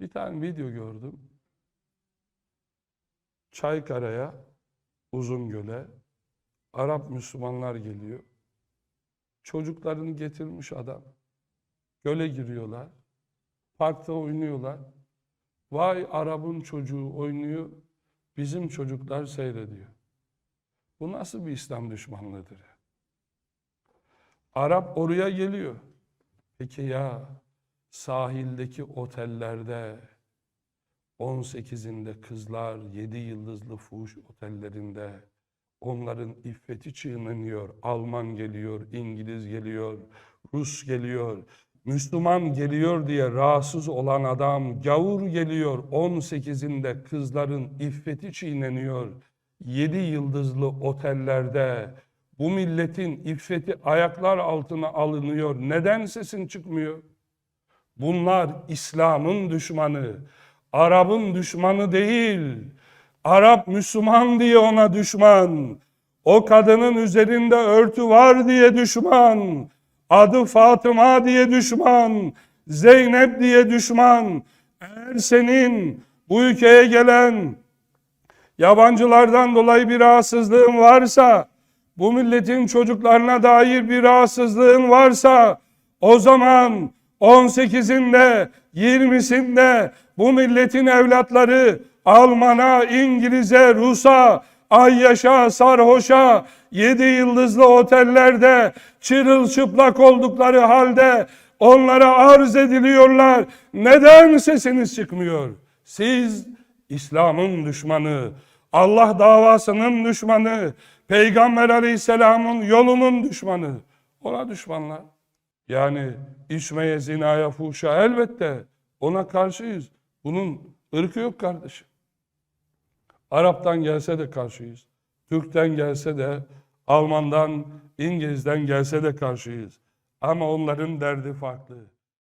Bir tane video gördüm. Çaykara'ya, Uzungöl'e Arap Müslümanlar geliyor. Çocuklarını getirmiş adam. Göle giriyorlar. Parkta oynuyorlar. Vay Arap'ın çocuğu oynuyor. Bizim çocuklar seyrediyor. Bu nasıl bir İslam düşmanlığıdır? Arap oraya geliyor. Peki ya sahildeki otellerde 18'inde kızlar 7 yıldızlı fuhuş otellerinde onların iffeti çiğneniyor. Alman geliyor, İngiliz geliyor, Rus geliyor. Müslüman geliyor diye rahatsız olan adam gavur geliyor. 18'inde kızların iffeti çiğneniyor. 7 yıldızlı otellerde bu milletin iffeti ayaklar altına alınıyor. Neden sesin çıkmıyor? Bunlar İslam'ın düşmanı, Arap'ın düşmanı değil. Arap Müslüman diye ona düşman. O kadının üzerinde örtü var diye düşman. Adı Fatıma diye düşman. Zeynep diye düşman. Eğer senin bu ülkeye gelen yabancılardan dolayı bir rahatsızlığın varsa, bu milletin çocuklarına dair bir rahatsızlığın varsa, o zaman 18'inde, 20'sinde bu milletin evlatları Alman'a, İngiliz'e, Rus'a, Ayyaş'a, Sarhoş'a, yedi yıldızlı otellerde çırılçıplak oldukları halde onlara arz ediliyorlar. Neden sesiniz çıkmıyor? Siz İslam'ın düşmanı, Allah davasının düşmanı, Peygamber Aleyhisselam'ın yolunun düşmanı. Ona düşmanlar. Yani içmeye, zinaya, fuhşa elbette ona karşıyız. Bunun ırkı yok kardeşim. Arap'tan gelse de karşıyız. Türk'ten gelse de, Alman'dan, İngiliz'den gelse de karşıyız. Ama onların derdi farklı.